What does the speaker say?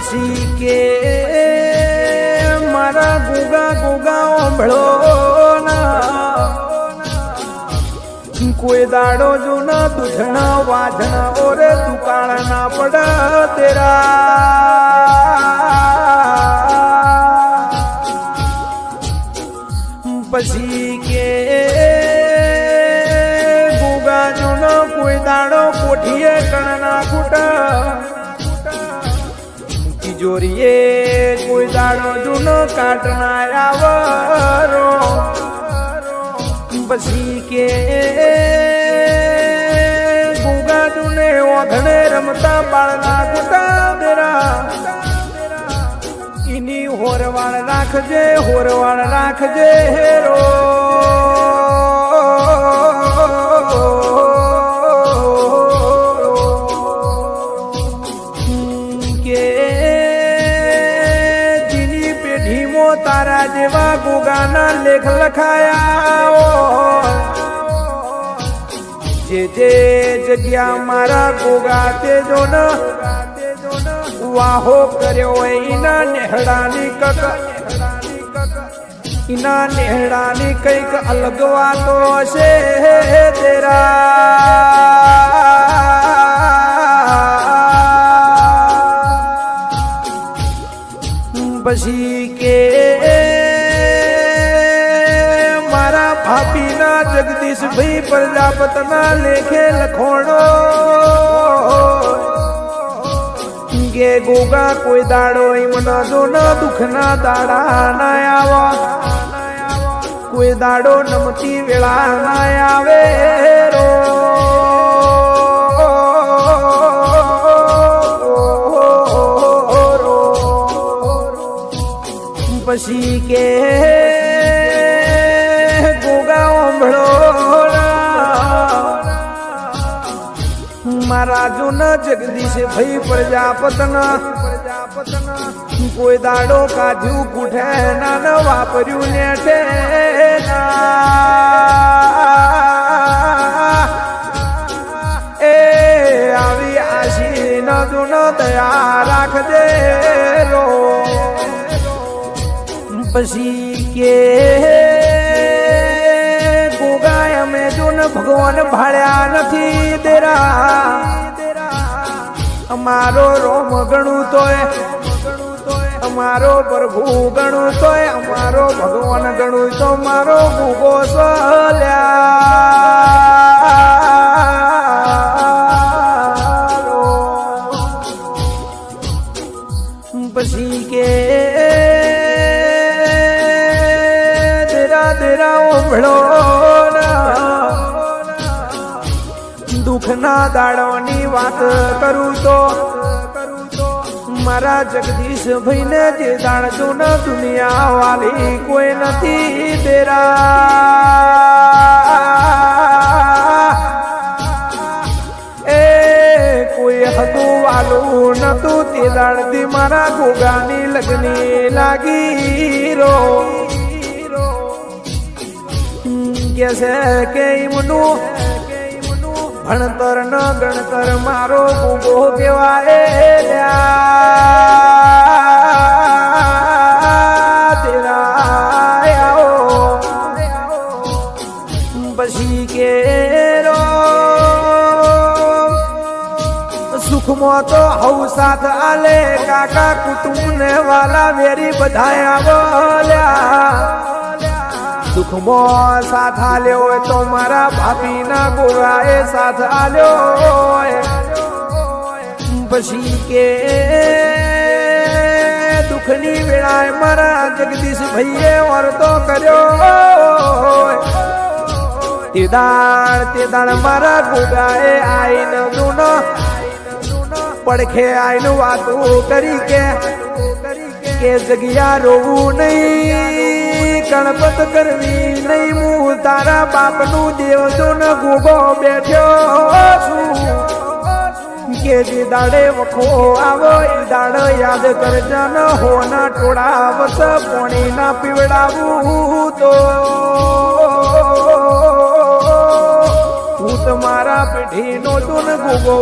પછી કે મારા ગુગા ગુગા ઓંભળો કોઈ દાડો જૂના દૂધણા વાજણા ઓરે દુકાળ ના પડા તેરા. પછી કે ગુગા જૂનો કોઈ દાડો કોઠીએ કણના કુટા તિજોરીએ કોઈ દાડો જૂનો કાટના આવરો. પછી કે ગુગા જૂને ઓધણે રમતા બાળના દેરા એની હોરવાળ રાખજે હોરવાળ રાખજે, હેરો. તારા જેવા ગુગાના લેખ લખાયા જે જે જગ્યા મારા ગોગા તે જો ન વાહો કર્યો હોય ઈના નેહડાની કક ઈના નેહડાની કંઈક અલગ વાતો હશે તેરા પછી કે મારા ભાભીના જગદીશભાઈ પ્રજાપતના લેખે લખોણો. કે ગોગા કોઈ દાડો એમનો જો ન દુઃખના દાડા ના આવા. કોઈ દાડો નમતી વેળા ના આવે રો પછી કે ગોગા ઓંભળો મારા જૂન જગદીશ ભાઈ પ્રજાપતના, કોઈ દાડો કાઢ્યું કુઠે ના વાપર્યું ને. છે એ આવી આશી ન જૂન દયા રાખજે. પછી કે ગોગા અમે જો ને ભગવાન ભાળ્યા નથી તેરા અમારો રોમ ગણું તોય, અમારો પ્રભુ ગણું તોય, અમારો ભગવાન ગણું તો મારો ભૂગો સલ્યા પછી કે ઓભળો દુઃખના દાડોની વાત કરું તો મારા જગદીશ ભાઈને જે દાણજો ન દુનિયા વાલી કોઈ નથી તેરા એ કોઈ હતું વાલું નતું તે દાણથી મારા ગોગાની લગ્ની લાગી રો. કે છે કે ઈમનું ભણતર ન ગણતર મારો ગુગો કેવાય પછી કે સુખમાં તો હવ સાથ આલે, કાકા કુટુંબ ને વાલા વેરી બધા બોલ્યા દુઃખમાં સાથ આલ્યો હોય તો મારા ભાભીના ગોરાએ સાથ આલ્યો પછી કે દુઃખની વેળાએ મારા જગદીશ ભાઈએ વર્તો કર્યો તે દાળ તે દાળ મારા ગોગાએ આઈન જૂનો પડખે આઈન વાતું કરી કે કે જગ્યા રોવું નહીં. ગણપત કરવી નહીં હું તારા બાપનું દેવજો ન ગોગો બેઠ્યો છું. કે જે દાડે વખો આવો એ દાડ યાદ કરજો ન હોના ટોળા વસ પોણી ના પીવડાવું તો. હું તમારા પેઢીનો તું ગોગો